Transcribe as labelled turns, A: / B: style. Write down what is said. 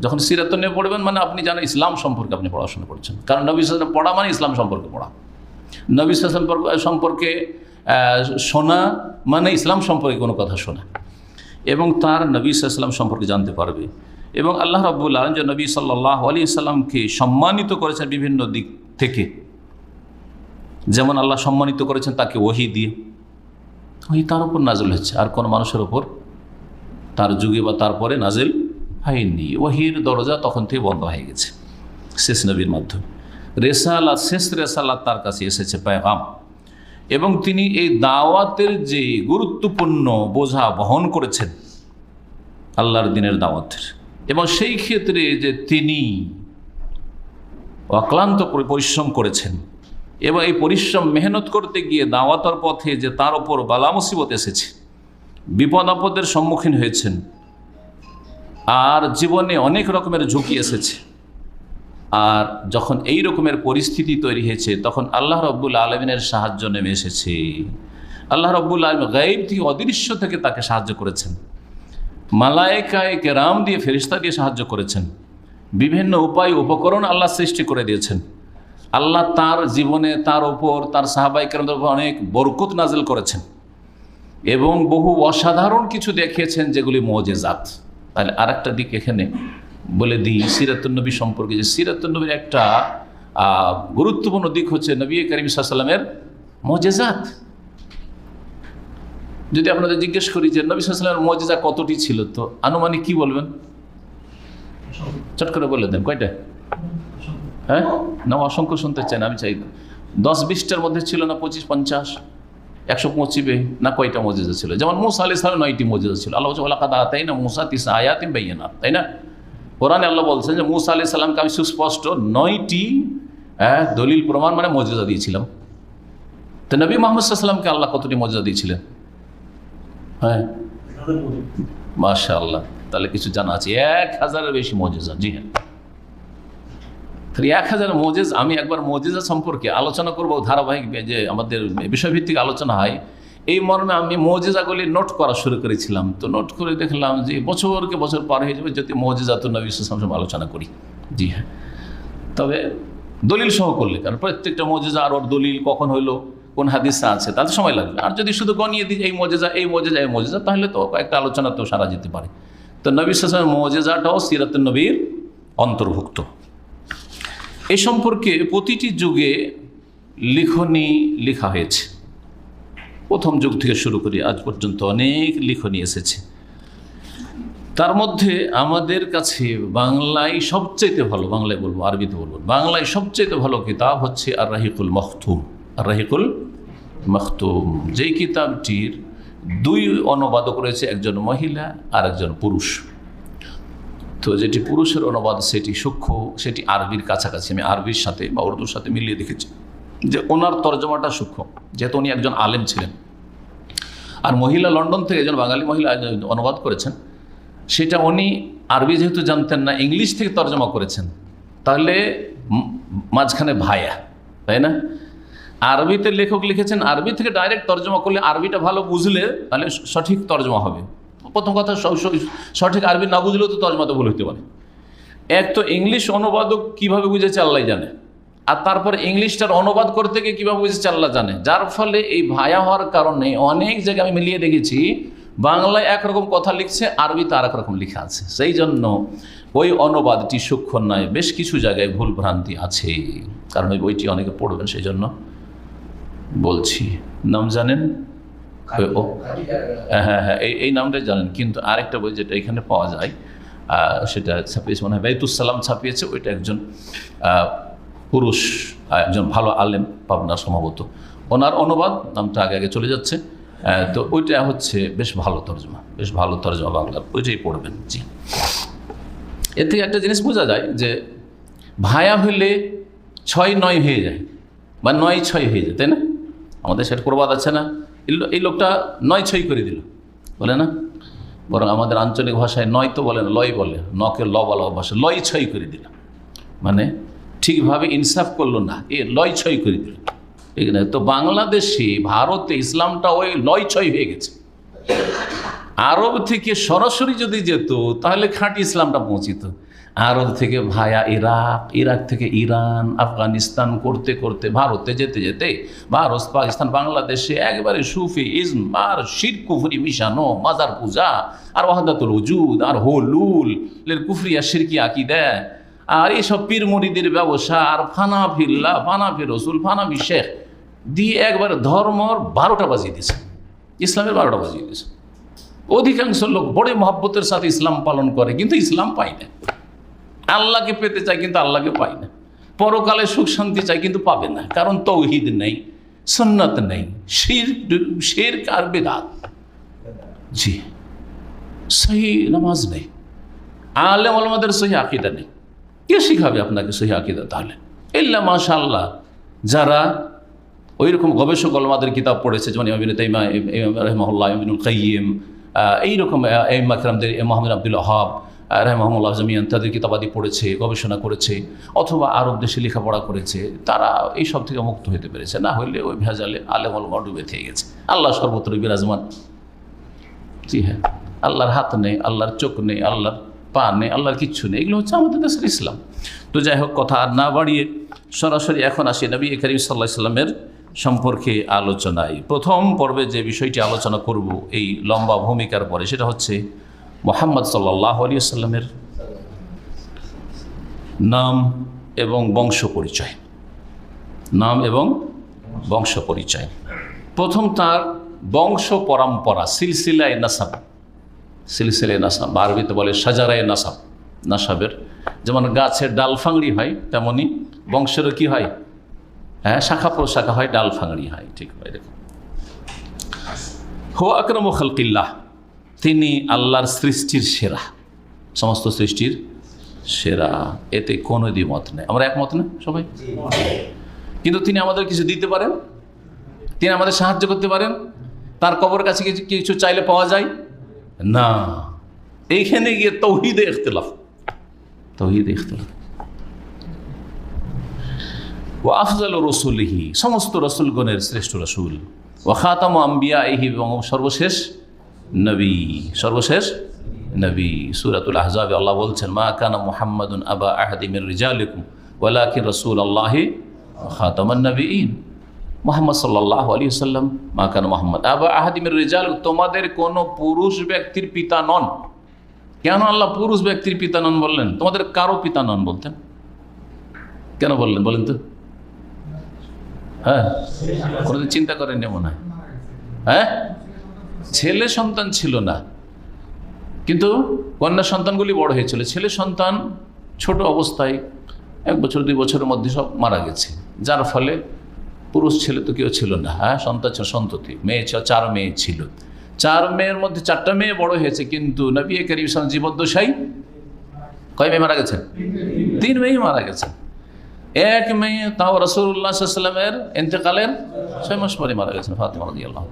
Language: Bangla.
A: যখন সিরাত নিয়ে পড়বেন মানে আপনি জানেন ইসলাম সম্পর্কে আপনি পড়াশোনা করছেন। কারণ নবী সাল্লাম পড়া মানে ইসলাম সম্পর্কে পড়া। নবী সম্পর্কে আহ, শোনা মানে ইসলাম সম্পর্কে কোনো কথা শোনা। এবং তার নবী সাল্লাম সম্পর্কে জানতে পারবে। এবং আল্লাহ রব্বুল আলম যে নবী সাল্লাহ আলী সাল্লামকে সম্মানিত করেছেন বিভিন্ন দিক থেকে। যেমন আল্লাহ সম্মানিত করেছেন তাকে ওহি দিয়ে। ওহি তার উপর নাজল হচ্ছে আর কোন মানুষের ওপর তার যুগে বা তারপরে নাজেল হয়নি ওহির দরজা তখন থেকে বন্ধ হয়ে গেছে, শেষ নবীর মাধ্যমে। রেসালাত, শেষ রেসালাত তার কাছে এসেছে পেগাম এবং তিনি এই দাওয়াতের যে গুরুত্বপূর্ণ বোঝা বহন করেছেন, আল্লাহর দিনের দাওয়াতের। এবং সেই ক্ষেত্রে যে তিনি অক্লান্ত পরি- পরিশ্রম করেছেন এবং এই পরিশ্রম মেহনত করতে গিয়ে দাওয়াতর পথে যে তার ওপর বালা মুসিবত এসেছে, বিপদ আপদের সম্মুখীন হয়েছেন আর জীবনে অনেক রকমের ঝুঁকি এসেছে। আর যখন এই রকমের পরিস্থিতি তৈরি হয়েছে, তখন আল্লাহ রব্বুল আলমিনের সাহায্য নেমে এসেছে। আল্লাহ রব্বুল আলম গাইব থেকে অদৃশ্য থেকে তাকে সাহায্য করেছেন। মালায়কায় কেরাম দিয়ে ফেরিস্তা দিয়ে সাহায্য করেছেন। বিভিন্ন উপায়, উপকরণ আল্লাহ সৃষ্টি করে দিয়েছেন। আল্লাহ তার জীবনে, তার ওপর তার সাহাবাই উপর অনেক বরকত নাজেল করেছেন। এবং বহু অসাধারণ কিছু দেখিয়েছেন যেগুলি মজেজাত। তাহলে আর একটা দিক এখানে বলে দিই সিরাতুন্নবী সম্পর্কে যে সিরাতুন্নবীর একটা গুরুত্বপূর্ণ দিক হচ্ছে নবী করিম সাল্লামের মজেজাত। যদি আপনাদের জিজ্ঞেস করি যে নবী সাল্লামের মজেজা কতটি ছিল, তো আনুমানিক কি বলবেন? চট করে বলে দেন, কয়টা? হ্যাঁ? না, অসংখ্য শুনতে চান আমি চাই দশ বিশটার মধ্যে ছিল না পঁচিশ, পঞ্চাশ? একশো পঁচিবে না কয়টা মজেজা ছিল? যেমন মুসা আলি সালাম নয়টি মজেজা ছিল। আল্লাহ কাদা তাই না মুসা তিসা আয়াতিম বাইনা তাই না? কোরআনে আল্লাহ বলছেন যে মুসা আলি সাল্লামকে আমি সুস্পষ্ট নয়টি হ্যাঁ, দলিল প্রমাণ মানে মজেজা দিয়েছিলাম। তো নবী মোহাম্মদ সাল্লামকে আল্লাহ কতটি মজেজা দিয়েছিলেন? হ্যাঁ? মাশা আল্লাহ তাহলে কিছু জানা আছে। এক হাজারের বেশি মজেজা। জি হ্যাঁ। এক হাজার মজেজ, আমি একবার মজেজা সম্পর্কে আলোচনা করব ধারাবাহিক যে আমাদের বিষয়ভিত্তিক আলোচনা হয়। এই মর্মে আমি মজেজাগুলি নোট করা শুরু করেছিলাম। তো নোট করে দেখলাম যে বছরকে বছর পার হয়ে যাবে যদি মজেজা তো নবী সামনে আলোচনা করি। জি হ্যাঁ। তবে দলিল সহ করলে, কারণ প্রত্যেকটা মজেজা আর ওর দলিল কখন হইল, কোন হাদিসা আছে, তাতে সময় লাগবে। আর যদি শুধু গনিয়ে দিই এই মজেজা এই মজেজা এই মজেজা, তাহলে তো কয়েকটা আলোচনা তো সারা যেতে পারে। তো নবী সালামের মজেজাটাও সিরাত নবীর অন্তর্ভুক্ত। এই সম্পর্কে প্রতিটি যুগে লিখনী লেখা হয়েছে। প্রথম যুগ থেকে শুরু করি আজ পর্যন্ত অনেক লিখনী এসেছে। তার মধ্যে আমাদের কাছে বাংলায় সবচাইতে ভালো, বাংলায় বলব, আরবিতে বলব, বাংলায় সবচাইতে ভালো কিতাব হচ্ছে আর রাহিকুল মখতুম। আর রাহিকুল মখতুম, যেই কিতাবটির দুই অনুবাদ রয়েছে, একজন মহিলা আর একজন পুরুষ। তো যেটি পুরুষের অনুবাদ, সেটি সূক্ষ্ম, সেটি আরবির কাছাকাছি। আমি আরবির সাথে বা উর্দুর সাথে মিলিয়ে দেখেছি যে ওনার তর্জমাটা সূক্ষ্ম। যেহেতু উনি একজন আলেম ছিলেন। আর মহিলা লন্ডন থেকে একজন বাঙালি মহিলা অনুবাদ করেছেন, সেটা উনি আরবি যেহেতু জানতেন না, ইংলিশ থেকে তর্জমা করেছেন, তাহলে মাঝখানে ভায়া, তাই না? আরবিতে লেখক লিখেছেন, আরবি থেকে ডাইরেক্ট তর্জমা করলে আরবিটা ভালো বুঝলে তাহলে সঠিক তর্জমা হবে। প্রথম কথা সঠিক আরবি না বুঝলেও তো তর্জমা তো ভুল হতে পারে। এক তো ইংলিশ অনুবাদক কীভাবে বুঝেছে আল্লাহ জানে, আর তারপরে ইংলিশটার অনুবাদ করতে গিয়ে কীভাবে বুঝেছে আল্লাহ জানে। যার ফলে এই ভায়া হওয়ার কারণে অনেক জায়গায় আমি মিলিয়ে দেখেছি, বাংলায় একরকম কথা লিখছে, আরবিতে আর রকম লেখা আছে। সেই জন্য ওই অনুবাদটি সূক্ষ্ম নয়, বেশ কিছু জায়গায় ভুল ভ্রান্তি আছে, কারণ ওই বইটি অনেকে পড়বেন, সেই জন্য বলছি। নাম জানেন? হ্যাঁ হ্যাঁ এই এই নামটাই জানেন, কিন্তু আরেকটা বই যেটা এখানে পাওয়া যায় সেটা ছাপিয়েছে মনে হয় বাইতুসালাম ছাপিয়েছে, ওইটা একজন পুরুষ একজন ভালো আলেম, পাবনা সম্ভবত। ওনার অনুবাদ, নামটা আগে আগে চলে যাচ্ছে তো ওইটা হচ্ছে বেশ ভালো তর্জমা, বেশ ভালো তর্জমা বাংলার, ওইটাই পড়বেন, জি। এর থেকে একটা জিনিস বোঝা যায় যে, ভায়া হইলে ছয় নয় হয়ে যায়, বা নয় ছয় হয়ে যায়, তাই না? আমাদের সেটা প্রবাদ আছে না? এই লোকটা নয় ছয় করে দিল। বলে না? বরং আমাদের আঞ্চলিক ভাষায় নয় তো বলে না, লয় বলে। নকে ল বলা ভাষা লয় ছয় করে দিল। মানে ঠিকভাবে ইনসাফ করল না, এ লয় ছয় করে দিল। ঠিক না তো বাংলাদেশে, ভারতে ইসলামটা ওই লয় ছয় হয়ে গেছে। আরব থেকে সরাসরি যদি যেত, তাহলে খাঁটি ইসলামটা পৌঁছিত। আরব থেকে ভায়া ইরাক ইরাক থেকে ইরান, আফগানিস্তান করতে করতে, ভারতে যেতে যেতে, ভারত, পাকিস্তান, বাংলাদেশে একবারে সুফি ইজম আর শির, কুফরি, মিশানো, মাজার পূজা, আর ওয়াহাদাতুল উজুদ আর হোলুল কুফরিয়া শিরকি আঁকি দেয় আর এইসব পীর মুড়িদের ব্যবসা, আর ফানা ফিল্লা, ফানা ফির রসুল, ফানা শেখ, দিয়ে একবারে ধর্মর বারোটা বাজিয়ে দিয়েছে। ইসলামের বারোটা বাজিয়ে দিয়েছে। অধিকাংশ লোক বড় মহাব্বতের সাথে ইসলাম পালন করে, কিন্তু ইসলাম পায় না। আল্লাহকে পেতে চায়, কিন্তু আল্লাহকে পায় না। পরকালে সুখ শান্তি চায়, কিন্তু পাবে না, কারণ তৌহিদ নেই সন্ন্যত নেই, শির, শের কার বেদাত। জি, সহি নামাজ নেই। আলেম আলমাদের সহি আকিদা নেই। কে শিখাবে আপনাকে সহি আকিদা তাহলে? ইল্লা মাশা আল্লাহ যারা ওই রকম গবেষক আলমাদের কিতাব পড়েছে, যেমন ইমাবিন তাইমা রহমল্লাহ ইমিনুল কাইম এইরকম এম আকরামদের মোহাম্মদ আব্দুল হাব রহমল্লাহ জামিয়ান তাদের কিতাবাদি পড়েছে, গবেষণা করেছে, অথবা আরব দেশে লেখাপড়া করেছে, তারা এই সব থেকে মুক্ত হতে পেরেছে। না হইলে ওই ভেজালে আলেম আলমা ডুবে থেকে গেছে। আল্লাহ সর্বত্র বিরাজমান। জি হ্যাঁ আল্লাহর হাত নেই, আল্লাহর চোখ নেই, আল্লাহর পা নেই, আল্লাহর কিচ্ছু নেই। এগুলো হচ্ছে আমাদের দেশের ইসলাম। তো যাই হোক, কথা আর না বাড়িয়ে সরাসরি এখন আসি। নবী করিম সাল্লাহ ইসলামের সম্পর্কে আলোচনায়। প্রথম পর্বে যে বিষয়টি আলোচনা করব এই লম্বা ভূমিকার পরে, সেটা হচ্ছে মোহাম্মদ সাল্লাহ আলী সাল্লামের নাম এবং বংশ পরিচয়। নাম এবং বংশ পরিচয়। প্রথম তার বংশ পরম্পরা, সিলসিলায় নাসাব। সিলসিলায় নাসাব, আরবিতে বলে সাজারায় নাসাব। নাসাবের, যেমন গাছের ডাল ফাংড়ি হয়, তেমনি বংশেরও কি হয়? হ্যাঁ শাখা প্রশাখা হয়, ডাল ফাংড়ি হয়, ঠিক হয় এরকম হো আকরম খালকিল্লাহ, তিনি আল্লাহর সৃষ্টির সেরা, সমস্ত সৃষ্টির সেরা, এতে কোনো দ্বিমত নেই। আমরা একমত না সবাই? কিন্তু তিনি আমাদের কিছু দিতে পারেন, তিনি আমাদের সাহায্য করতে পারেন, তার কবর কাছে কিছু কিছু চাইলে পাওয়া যায়? না। এইখানে গিয়ে তৌহিদে ইখতলাফ। তৌহিদে ইখতলাফ। ও আফজাল রসুলহি, সমস্ত রসুলগণের শ্রেষ্ঠ রসুল। ও খাতাম আম্বিয়া ইহি এবং সর্বশেষ নবী সর্বশেষ নবী। সুরাতুল আহজাবে আল্লাহ বলছেন, মা কানা মুহাম্মাদুন আবা আহাদিমের রিজালিকুম, ওয়ালাকিন রসুল আল্লাহি খাতামান নবীন মোহাম্মদ সাল্লাহ আলী সাল্লাম মা কানা মোহাম্মদ আবা আহাদিমের রেজাল তোমাদের কোনো পুরুষ ব্যক্তির পিতা নন। কেন আল্লাহ পুরুষ ব্যক্তির পিতা নন বললেন? তোমাদের কারও পিতা নন বলতেন। কেন বললেন? বলেন তো। হ্যাঁ? কোনোদিন চিন্তা করেন মনে হয়। হ্যাঁ? ছেলে সন্তান ছিল না। কিন্তু কন্যা সন্তানগুলি বড় হয়েছিল। ছেলে সন্তান ছোট অবস্থায় এক বছর, দুই বছরের মধ্যে সব মারা গেছে। যার ফলে পুরুষ ছেলে তো কেউ ছিল না। হ্যাঁ? সন্তান ছিল সন্ততি। মেয়ে ছিল চার মেয়ে ছিল। চার মেয়ের মধ্যে চারটা মেয়ে বড় হয়েছে, কিন্তু নবী করিম ইসলাম জীবদ্দশাই কয় মেয়ে মারা গেছেন তিন মেয়েই মারা গেছেন এক মেয়ে তাও রসুল্লাহ এতেকালের ছয় মাস পরে মারা গেছেন ফাতেমা রাজি আল্লাহ